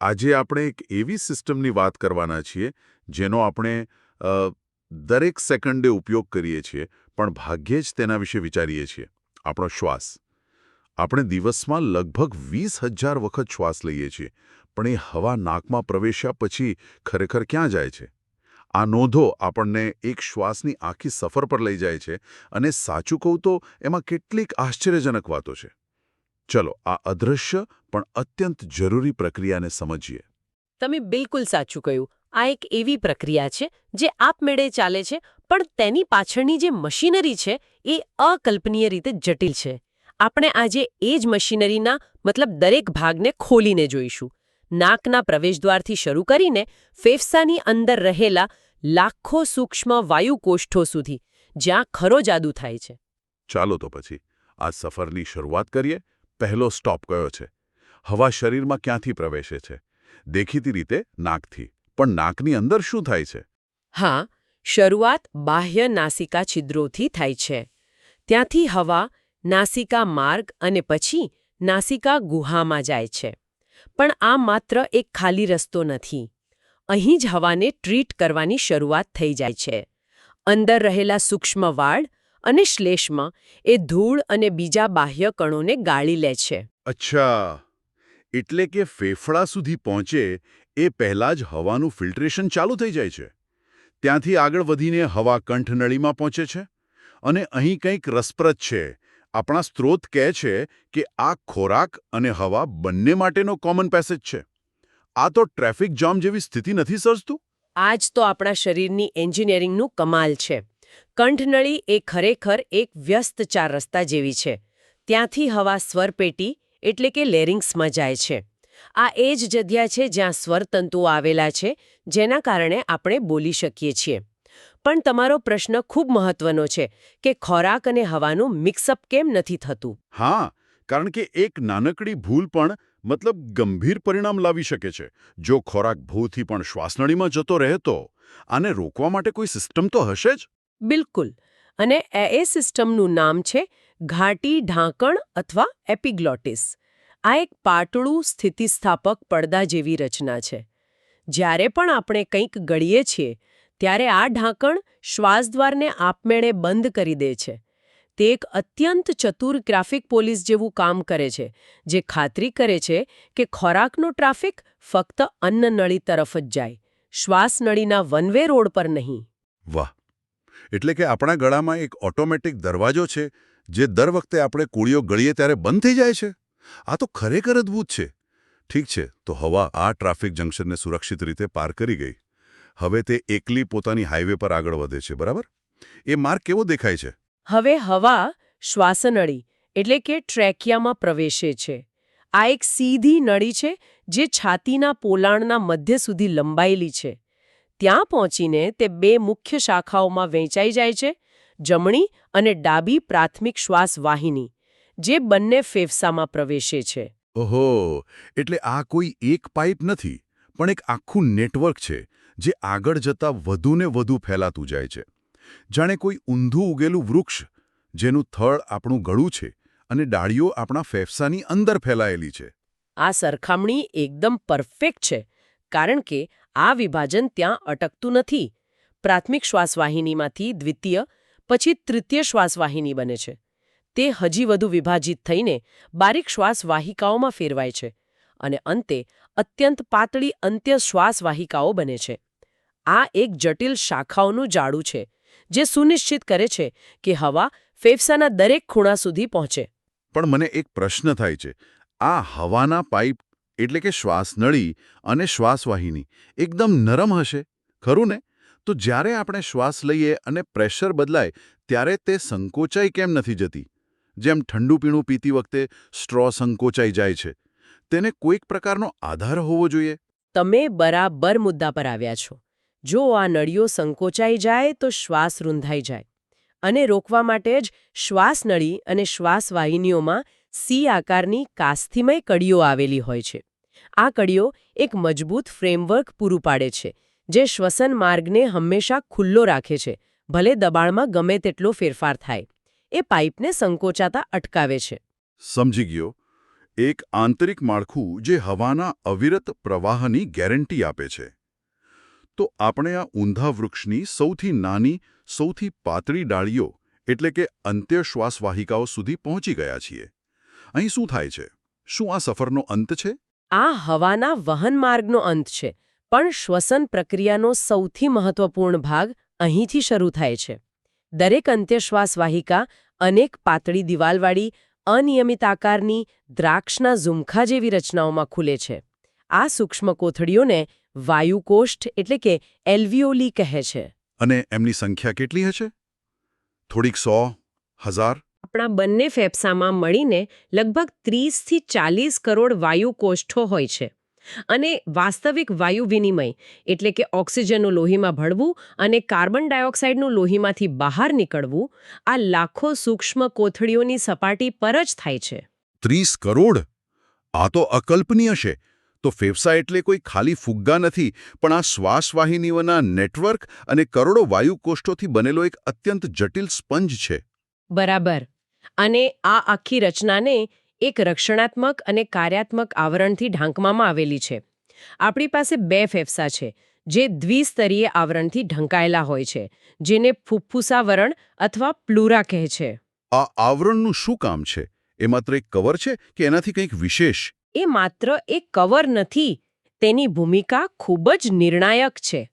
આજે આપણે એક એવી સિસ્ટમની વાત કરવાના છીએ, જેનો આપણે દરેક સેકન્ડે ઉપયોગ કરીએ છીએ, પણ ભાગ્યે જ તેના વિશે વિચારીએ છીએ. આપણો શ્વાસ. આપણે દિવસમાં લગભગ વીસ હજાર વખત શ્વાસ લઈએ છીએ, પણ એ હવા નાકમાં પ્રવેશ્યા પછી ખરેખર ક્યાં જાય છે? આ નોંધો આપણને એક શ્વાસની આખી સફર પર લઈ જાય છે અને સાચું કહું તો એમાં કેટલીક આશ્ચર્યજનક વાતો છે. ચલો આ અદૃશ્ય પણ અત્યંત જરૂરી પ્રક્રિયાને સમજીએ. તમે બિલકુલ સાચું કહ્યું. આ એક એવી પ્રક્રિયા છે જે આપમેળે ચાલે છે પણ તેની પાછળની જે મશીનરી છે એ અકલ્પનીય રીતે જટિલ છે. આપણે આજે એ જ મશીનરીના મતલબ દરેક ભાગને ખોલીને જોઈશું. નાકના પ્રવેશદ્વારથી શરૂ કરીને ફેફસાની અંદર રહેલા લાખો સૂક્ષ્મ વાયુકોષ્ઠો સુધી જ્યાં ખરો જાદુ થાય છે. ચાલો તો પછી આ સફરની શરૂઆત કરીએ પહેલો સ્ટોપ કયો છે? હવા શરીરમાં ક્યાંથી પ્રવેશે છે? દેખીતી રીતે નાકથી. પણ નાકની અંદર શું થાય છે? હા, શરૂઆત બાહ્ય નાસિકા છિદ્રોથી થાય છે. ત્યાંથી હવા, નાસિકા માર્ગ અને પછી નાસિકા ગુહામાં જાય છે. પણ આ માત્ર એક ખાલી રસ્તો નથી. અહીં જ હવાને ટ્રીટ કરવાની શરૂઆત થઈ જાય છે. અંદર રહેલા સૂક્ષ્મ વાળ અને શ્લેષમાં એ ધૂળ અને બીજા બાહ્ય કણોને ગાળી લે છે. અચ્છા. એટલે કે ફેફડા સુધી પહોંચે એ પહેલાં જ હવાનું ફિલ્ટ્રેશન ચાલુ થઈ જાય છે. ત્યાંથી આગળ વધીને હવા કંઠનળીમાં પહોંચે છે. અને અહીં કંઈક રસપ્રદ છે. આપણા સ્ત્રોત કહે છે કે આ ખોરાક અને હવા બંને માટેનો કોમન પેસેજ છે. આ તો ટ્રાફિક જામ જેવી સ્થિતિ નથી સર્જતું? આ જ તો આપણા શરીરની એન્જિનિયરિંગનું કમાલ છે. કંઠનળી એ ખરેખર એક વ્યસ્ત ચાર રસ્તા જેવી છે. ત્યાંથી હવા સ્વરપેટી એટલે કે લેરિંગ્સમાં જાય છે. આ એ જ જગ્યા છે જ્યાં સ્વરતંતુઓ આવેલા છે, જેના કારણે આપણે બોલી શકીએ છીએ. પણ તમારો પ્રશ્ન ખૂબ મહત્વનો છે કે ખોરાક અને હવાનું મિક્સઅપ કેમ નથી થતું? હા, કારણ કે એક નાનકડી ભૂલ પણ મતલબ ગંભીર પરિણામ લાવી શકે છે. જો ખોરાક ભૂથી પણ શ્વાસનળીમાં જતો રહે તો આને રોકવા માટે કોઈ સિસ્ટમ તો હશે જ? બિલકુલ. અને એ એ સિસ્ટમનું નામ છે ઘાટી ઢાંકણ અથવા એપિગ્લોટિસ. આ એક પાતળું સ્થિતિસ્થાપક પડદા જેવી રચના છે. જ્યારે પણ આપણે કંઈક ગળીએ છીએ, ત્યારે આ ઢાંકણ શ્વાસદ્વારને આપમેળે બંધ કરી દે છે. તે એક અત્યંત ચતુર ગ્રાફિક પોલીસ જેવું કામ કરે છે, જે ખાતરી કરે છે કે ખોરાકનો ટ્રાફિક ફક્ત અન્નનળી તરફ જ જાય. શ્વાસનળીના નળીના વનવે રોડ પર નહીં. વાહ! એટલે કે આપણા ગળામાં એક ઓટોમેટિક દરવાજો છે, જે દર વખતે આપણે કુળીઓ ગળીએ ત્યારે બંધ થઈ જાય છે. આ તો ખરેખર અદ્ભુત છે. ઠીક છે, તો હવા આ ટ્રાફિક જંકશનને સુરક્ષિત રીતે પાર કરી ગઈ. હવે તે એકલી પોતાની હાઈવે પર આગળ વધે છે, બરાબર? એ માર્ગ કેવો દેખાય છે? હવે હવા શ્વાસનળી, એટલે કે ટ્રેકિયામાં પ્રવેશે છે. આ એક સીધી નળી છે, જે છાતીના પોલાણના મધ્ય સુધી લંબાયેલી છે. ત્યાં પહોંચીને તે બે મુખ્ય શાખાઓમાં વહેંચાઈ જાય છે જમણી અને ડાબી પ્રાથમિક શ્વાસ વાહિની જે બંને ફેફસામાં પ્રવેશે છે. ઓહો એટલે આ કોઈ એક પાઇપ નથી પણ એક આખું નેટવર્ક છે જે આગળ જતા વધુને વધુ ફેલાતું જાય છે. જાણે કોઈ ઊંધું ઉગેલું વૃક્ષ જેનું થળ આપણું ગળું છે અને ડાળીઓ આપણા ફેફસાની અંદર ફેલાયેલી છે. આ સરખામણી એકદમ પરફેક્ટ છે કારણ કે આ વિભાજન ત્યાં અટકતું નથી. પ્રાથમિક શ્વાસવાહિનીમાંથી દ્વિતીય, પછી તૃતીય શ્વાસવાહિની બને છે. તે હજી વધુ વિભાજિત થઈને બારીક શ્વાસવાહિકાઓમાં ફેરવાય છે અને અંતે અત્યંત પાતળી અંત્ય શ્વાસવાહિકાઓ બને છે. આ એક જટિલ શાખાઓનું જાડું છે, જે સુનિશ્ચિત કરે છે કે હવા ફેફસાના દરેક ખૂણા સુધી પહોંચે. પણ મને એક પ્રશ્ન થાય છે. આ હવાના પાઇપ એટલે કે શ્વાસનળી અને શ્વાસવાહિની એકદમ નરમ હશે, ખરું ને? તો જ્યારે આપણે શ્વાસ લઈએ અને પ્રેશર બદલાય, ત્યારે તે સંકોચાઈ કેમ નથી જતી? જેમ ઠંડુ પીણું પીતી વખતે સ્ટ્રો સંકોચાઈ જાય છે. તેને કોઈક પ્રકારનો આધાર હોવો જોઈએ. તમે બરાબર મુદ્દા પર આવ્યા છો. જો આ નળીઓ સંકોચાઈ જાય તો શ્વાસ રૂંધાઈ જાય. અને રોકવા માટે જ શ્વાસનળી અને શ્વાસવાહિનીઓમાં સી આકારની કાસ્થિમય કડીઓ આવેલી હોય છે. આ કડીઓ એક મજબૂત ફ્રેમવર્ક પૂરું પાડે છે, જે શ્વસન માર્ગને હંમેશા ખુલ્લો રાખે છે, ભલે દબાણમાં ગમે તેટલો ફેરફાર થાય. એ પાઇપને સંકોચાતા અટકાવે છે. સમજી ગયો. એક આંતરિક માળખું જે હવાના અવિરત પ્રવાહની ગેરંટી આપે છે. તો આપણે આ ઊંધા વૃક્ષની સૌથી નાની, સૌથી પાતળી ડાળીઓ, એટલે કે અંત્યશ્વાસવાહિકાઓ સુધી પહોંચી ગયા છીએ. અહીં શું થાય છે? શું આ સફરનો અંત છે? આ હવાના વહન માર્ગનો અંત છે, પણ શ્વસન પ્રક્રિયાનો સૌથી મહત્વપૂર્ણ ભાગ અહીંથી શરૂ થાય છે. દરેક અંત્યશ્વાસ વાહિકા અનેક પાતળી દિવાલવાળી, અનિયમિત આકારની, દ્રાક્ષના ઝુમખા જેવી રચનાઓમાં ખુલે છે. આ સૂક્ષ્મ કોથળીઓને વાયુકોષ્ઠ એટલે કે એલ્વિયોલી કહે છે. અને એમની સંખ્યા કેટલી હશે? થોડીક સો, હજાર? આપણા બંને ફેફસામાં મળીને લગભગ ત્રીસથી ચાલીસ કરોડ વાયુ કોષ્ઠો હોય છે. અને વાસ્તવિક વાયુ વિનિમય એટલે કે ઓક્સિજનનું લોહીમાં ભળવું અને કાર્બન ડાયોક્સાઇડનું લોહીમાંથી બહાર નીકળવું આ લાખો સૂક્ષ્મ કોથળીઓની સપાટી પર જ થાય છે. ત્રીસ કરોડ? આ તો અકલ્પનીય છે. તો ફેફસા એટલે કોઈ ખાલી ફુગ્ગા નથી પણ આ શ્વાસવાહિનીઓના નેટવર્ક અને કરોડો વાયુકોષ્ઠોથી બનેલો એક અત્યંત જટિલ સ્પંજ છે. બરાબર. અને આ આખી રચનાને એક રક્ષણાત્મક અને કાર્યાત્મક આવરણથી ઢાંકવામાં આવેલી છે. આપણી પાસે બે ફેફસા છે જે દ્વિસ્તરીય આવરણથી ઢંકાયેલા હોય છે જેને ફુફ્ફુસાવરણ અથવા પ્લુરા કહે છે. આ આવરણનું શું કામ છે? એ માત્ર એક કવર છે કે એનાથી કંઈક વિશેષ? એ માત્ર એક કવર નથી તેની ભૂમિકા ખૂબ જ નિર્ણાયક છે.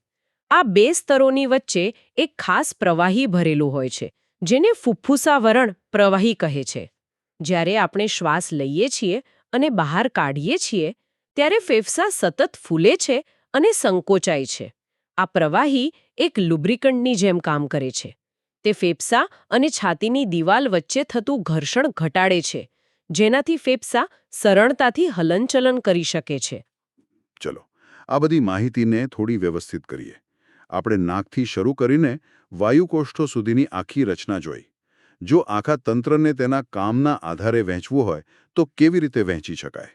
આ બે સ્તરોની વચ્ચે એક ખાસ પ્રવાહી ભરેલું હોય છે જેને ફુફ્ફુસાવરણ પ્રવાહી કહે છે. જ્યારે આપણે શ્વાસ લઈએ છીએ અને બહાર કાઢીએ છીએ, ત્યારે ફેફસા સતત ફૂલે છે અને સંકોચાય છે. આ પ્રવાહી એક લુબ્રિકન્ટની જેમ કામ કરે છે. તે ફેફસા અને છાતીની દિવાલ વચ્ચે થતું ઘર્ષણ ઘટાડે છે, જેનાથી ફેફસા સરળતાથી હલનચલન કરી શકે છે. ચલો, આ બધી માહિતીને થોડી વ્યવસ્થિત કરીએ. આપણે નાકથી શરૂ કરીને વાયુકોષ્ઠો સુધીની આખી રચના જોઈ. જો આખા તંત્રને તેના કામના આધારે વહેંચવું હોય તો કેવી રીતે વહેંચી શકાય?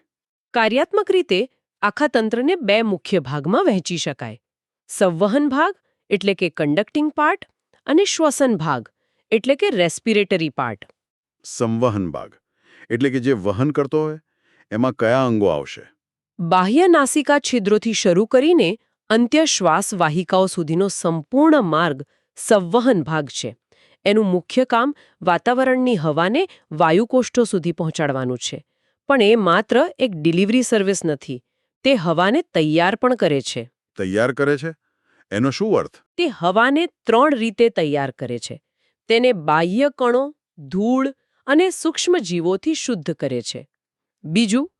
કાર્યાત્મક રીતે આખા તંત્રને બે મુખ્ય ભાગમાં વહેંચી શકાય. સંવહન ભાગ એટલે કે કન્ડક્ટિંગ પાર્ટ અને શ્વસન ભાગ એટલે કે રેસ્પિરેટરી પાર્ટ સંવહન ભાગ એટલે કે જે વહન કરતો હોય એમાં કયા અંગો આવશે? બાહ્ય નાસિકા છિદ્રોથી શરૂ કરીને અંત્ય શ્વાસ વાહિકાઓ સુધીનો સંપૂર્ણ માર્ગ સંવહન ભાગ છે. એનું મુખ્ય કામ વાતાવરણની હવાને વાયુકોષ્ઠો સુધી પહોંચાડવાનું છે. પણ એ માત્ર એક ડિલિવરી સર્વિસ નથી તે હવાને તૈયાર પણ કરે છે. તૈયાર કરે છે? એનો શું અર્થ? તે હવાને ત્રણ રીતે તૈયાર કરે છે. તેને બાહ્ય કણો ધૂળ અને સૂક્ષ્મ જીવોથી શુદ્ધ કરે છે. બીજું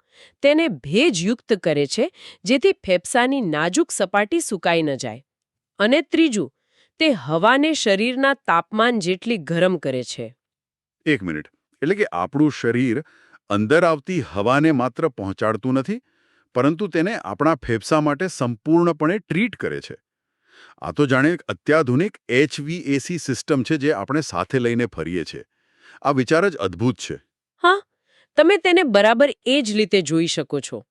તેને ભેજયુક્ત કરે છે જેથી ફેફસાની નાજુક સપાટી સુકાઈ ન જાય. અને ત્રીજું તે હવાને શરીરના તાપમાન જેટલી ગરમ કરે છે. એક મિનિટ. એટલે કે આપણું શરીર અંદર આવતી હવાને માત્ર પહોંચાડતું નથી પરંતુ તેને આપણા ફેફસા માટે સંપૂર્ણપણે ટ્રીટ કરે છે. આ તો જાણે એક અત્યાધુનિક એચવીએસી સિસ્ટમ છે જે આપણે સાથે લઈને ફરીએ છીએ. આ વિચાર જ અદ્ભુત છે. હા તમે તેને બરાબર એ જ રીતે જોઈ શકો છો.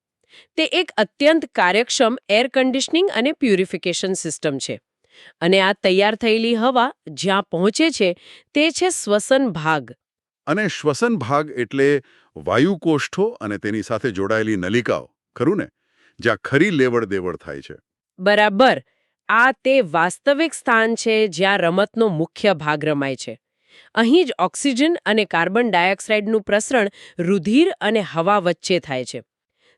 તે એક અત્યંત કાર્યક્ષમ એર કન્ડિશનિંગ અને પ્યુરિફિકેશન સિસ્ટમ છે. અને આ તૈયાર થયેલી હવા જ્યાં પહોંચે છે તે છે શ્વસન ભાગ. અને શ્વસન ભાગ એટલે વાયુકોષ્ઠો અને તેની સાથે જોડાયેલી નલિકાઓ ખરું ને? જ્યાં ખરી લેવડ દેવડ થાય છે. બરાબર. આ તે વાસ્તવિક સ્થાન છે જ્યાં રમતનો મુખ્ય ભાગ રમાય છે. અહીં જ ઓક્સિજન અને કાર્બન ડાયોક્સાઇડનું પ્રસરણ રુધિર અને હવા વચ્ચે થાય છે.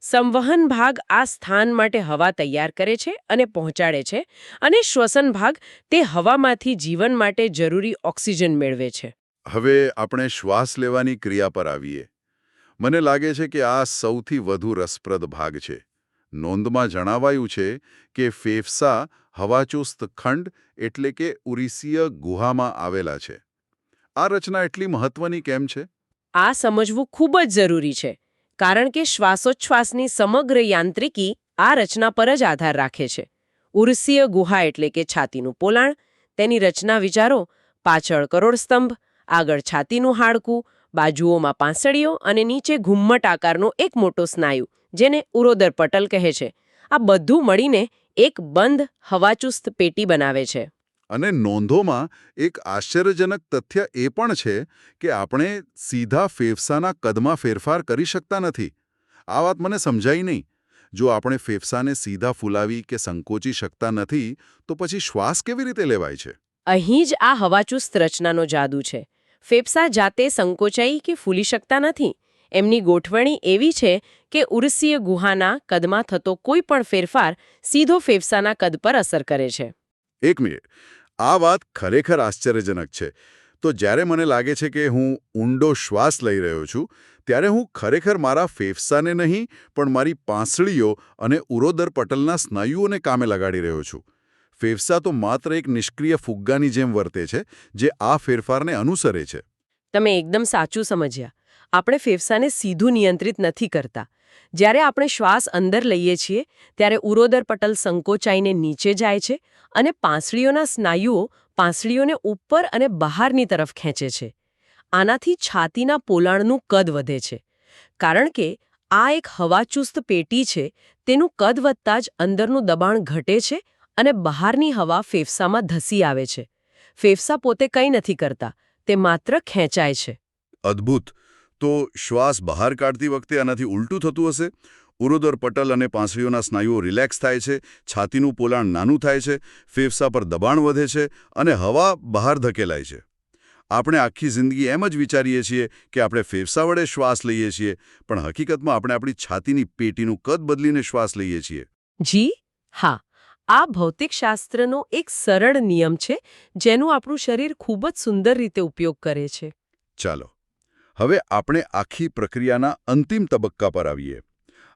સંવહન ભાગ આ સ્થાન માટે હવા તૈયાર કરે છે અને પહોંચાડે છે અને શ્વસન ભાગ તે હવામાંથી જીવન માટે જરૂરી ઓક્સિજન મેળવે છે. હવે આપણે શ્વાસ લેવાની ક્રિયા પર આવીએ. મને લાગે છે કે આ સૌથી વધુ રસપ્રદ ભાગ છે. નોંધમાં જણાવાયું છે કે ફેફસા હવાચુસ્ત ખંડ એટલે કે ઉરીસીય ગુહામાં આવેલા છે. આ રચના એટલી મહત્વની કેમ છે? આ સમજવું ખૂબ જ જરૂરી છે. કારણ કે શ્વાસોચ્છ્વાસની સમગ્ર યાંત્રિકી આ રચના પર જ આધાર રાખે છે. ઉર્સીય ગુહા એટલે કે છાતીનું પોલાણ, તેની રચના વિચારો, પાછળ કરોડસ્તંભ આગળ છાતીનું હાડકું, બાજુઓમાં પાંસળીઓ અને નીચે ઘુમ્મટ આકારનો એક મોટો સ્નાયુ, જેને ઉરોદર પટલ કહે છે. આ બધું મળીને એક બંધ, હવાચુસ્ત પેટી બનાવે છે. અને નોંધોમાં એક આશ્ચર્યજનક તથ્ય એ પણ છે કે આપણે સીધા ફેફસાના કદમાં ફેરફાર કરી શકતા નથી. આ વાત મને સમજાઈ નહીં. જો આપણે ફેફસાને સીધા ફૂલાવી કે સંકોચી શકતા નથી તો પછી શ્વાસ કેવી રીતે લેવાય છે? અહીં જ આ હવાચુસ્ત રચનાનો જાદુ છે. ફેફસા જાતે સંકોચાઈ કે ફૂલી શકતા નથી. એમની ગોઠવણી એવી છે કે ઉર્સીય ગુહાના કદમાં થતો કોઈ પણ ફેરફાર સીધો ફેફસાના કદ પર અસર કરે છે. એક મિનિટ. આ વાત ખરેખર આશ્ચર્યજનક છે. તો જ્યારે મને લાગે છે કે હું ઊંડો શ્વાસ લઈ રહ્યો છું, ત્યારે હું ખરેખર મારા ફેફસાને નહીં, પણ મારી પાંસળીઓ અને ઉરોદર પટલના સ્નાયુઓને કામે લગાડી રહ્યો છું. ફેફસા તો માત્ર એક નિષ્ક્રિય ફુગ્ગાની જેમ વર્તે છે, જે આ ફેરફારને અનુસરે છે. તમે એકદમ સાચું સમજ્યા. આપણે ફેફસાને સીધું નિયંત્રિત નથી કરતા. જ્યારે આપણે શ્વાસ અંદર લઈએ છીએ, ત્યારે ઉરોદર પટલ સંકોચાઈને નીચે જાય છે અને પાંસળીઓના સ્નાયુઓ પાંસળીઓને ઉપર અને બહારની તરફ ખેંચે છે. આનાથી છાતીના પોલાણનું કદ વધે છે. કારણ કે આ એક હવાચુસ્ત પેટી છે, તેનું કદ વધતા જ અંદરનું દબાણ ઘટે છે અને બહારની હવા ફેફસામાં ધસી આવે છે. ફેફસા પોતે કંઈ નથી કરતા, તે માત્ર ખેંચાય છે. અદ્ભુત! તો શ્વાસ બહાર કાઢતી વખતે આનાથી ઉલટું થતું હશે? ઉરોદર પટલ અને પાંસળીઓના સ્નાયુઓ રિલેક્સ થાય છે છાતીનું પોલાણ નાનું થાય છે ફેફસા પર દબાણ વધે છે અને હવા બહાર ધકેલાય છે. આપણે આખી જિંદગી એમ જ વિચારીએ છીએ કે આપણે ફેફસા વડે શ્વાસ લઈએ છીએ પણ હકીકતમાં આપણે આપણી છાતીની પેટીનું કદ બદલીને શ્વાસ લઈએ છીએ. જી હા. આ ભૌતિકશાસ્ત્રનો એક સરળ નિયમ છે જેનું આપણું શરીર ખૂબ જ સુંદર રીતે ઉપયોગ કરે છે. ચાલો હવે આપણે આખી પ્રક્રિયાના અંતિમ તબક્કા પર આવીએ.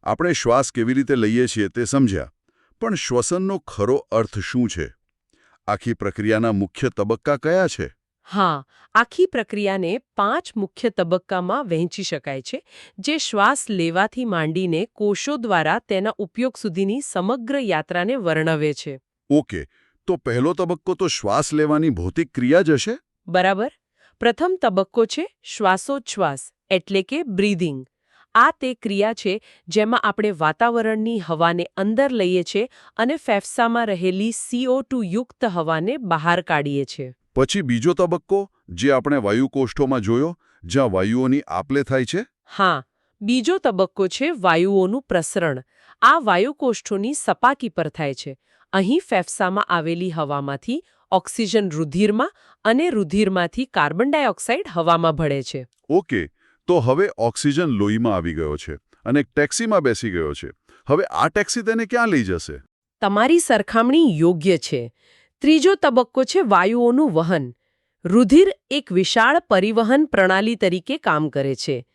આપણે શ્વાસ કેવી રીતે લઈએ છીએ તે સમજ્યા. પણ શ્વસનનો ખરો અર્થ શું છે? આખી પ્રક્રિયાના મુખ્ય તબક્કા કયા છે? હા આખી પ્રક્રિયાને પાંચ મુખ્ય તબક્કામાં વહેંચી શકાય છે જે શ્વાસ લેવાથી માંડીને કોષો દ્વારા તેના ઉપયોગ સુધીની સમગ્ર યાત્રાને વર્ણવે છે. ઓકે તો પહેલો તબક્કો તો શ્વાસ લેવાની ભૌતિક ક્રિયા જ હશે? બરાબર. પ્રથમ તબક્કો છે શ્વાસોચ્છ્વાસ એટલે કે બ્રીધિંગ આ તે ક્રિયા છે જેમાં આપણે વાતાવરણની હવાને અંદર લઈએ છીએ અને ફેફસામાં રહેલી CO2 યુક્ત હવાને બહાર કાઢીએ છીએ પછી બીજો તબક્કો જે આપણે વાયુકોષ્ઠોમાં જોયો જ્યાં વાયુઓની આપલે થાય છે? હા બીજો તબક્કો છે વાયુઓનું પ્રસરણ. આ વાયુકોષ્ઠોની સપાકી પર થાય છે. અહીં ફેફસામાં આવેલી હવામાંથી ઓક્સિજન રુધિરમાં અને રુધિરમાંથી કાર્બન ડાયોક્સાઇડ હવામાં ભળે છે. ઓકે તો હવે ઓક્સિજન લોહીમાં આવી ગયો છે અને એક ટેક્સીમાં બેસી ગયો છે. હવે આ ટેક્સી તેને ક્યાં લઈ જશે? તમારી સરખામણી યોગ્ય છે. ત્રીજો તબક્કો છે વાયુઓનું વહન. રુધિર એક વિશાળ પરિવહન પ્રણાલી તરીકે કામ કરે છે.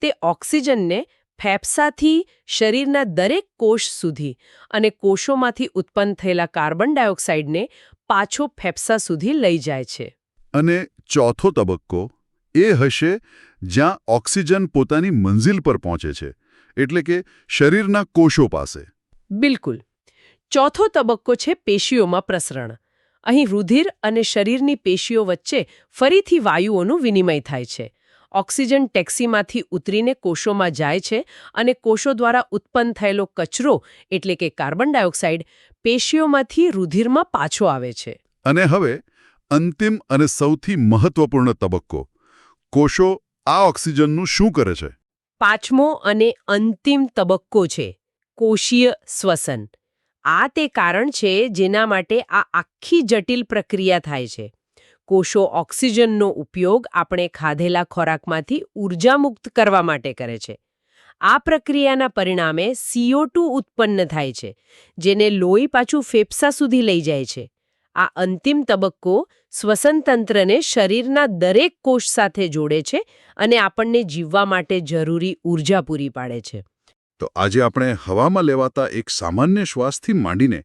તે ઓક્સિજનને ફેફસાથી શરીરના દરેક કોષ સુધી અને કોષોમાંથી ઉત્પન્ન થયેલા કાર્બન ડાયોક્સાઇડને પાછો ફેફસા સુધી લઈ જાય છે. અને ચોથો તબક્કો એ હશે જ્યાં ઓક્સિજન પોતાની મંઝિલ પર પહોંચે છે એટલે કે શરીરના કોષો પાસે. બિલકુલ. ચોથો તબક્કો છે પેશીઓમાં પ્રસરણ. અહીં રુધિર અને શરીરની પેશીઓ વચ્ચે ફરીથી વાયુઓનું વિનિમય થાય છે. ઓક્સિજન ટેક્સીમાંથી ઉતરીને કોષોમાં જાય છે અને કોષો દ્વારા ઉત્પન્ન થયેલો કચરો એટલે કે કાર્બન ડાયોક્સાઇડ પેશીઓમાંથી રુધિરમાં પાછો આવે છે. અને હવે અંતિમ અને સૌથી મહત્વપૂર્ણ તબક્કો કોષો આ ઓક્સિજનનું શું કરે છે? પાંચમો અને અંતિમ તબક્કો છે, કોષીય શ્વસન. આ તે કારણ છે જેના માટે આ આખી જટિલ પ્રક્રિયા થાય છે. કોષો ઓક્સિજનનો ઉપયોગ આપણે ખાધેલા ખોરાકમાંથી ઊર્જા મુક્ત કરવા માટે કરે છે. આ પ્રક્રિયાના પરિણામે CO2 ઉત્પન્ન થાય છે, જેને લોહી પાછું ફેફસા સુધી લઈ જાય છે. આ અંતિમ તબક્કો શ્વસનતંત્રને શરીરના દરેક કોષ સાથે જોડે છે અને આપણને જીવવા માટે જરૂરી ઊર્જા પૂરી પાડે છે. તો આજે આપણે હવામાં લેવાતા એક સામાન્ય શ્વાસથી માંડીને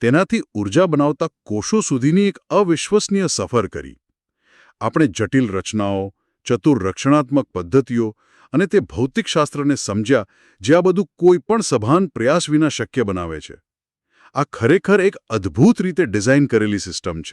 તેનાથી ઊર્જા બનાવતા કોષો સુધીની એક અવિશ્વસનીય સફર કરી. આપણે જટિલ રચનાઓ, ચતુર રક્ષણાત્મક પદ્ધતિઓ અને તે ભૌતિકશાસ્ત્રને સમજ્યા, જે આ બધું કોઈ પણ સભાન પ્રયાસ વિના શક્ય બનાવે છે. આ ખરેખર એક અદ્ભુત રીતે ડિઝાઇન કરેલી સિસ્ટમ છે.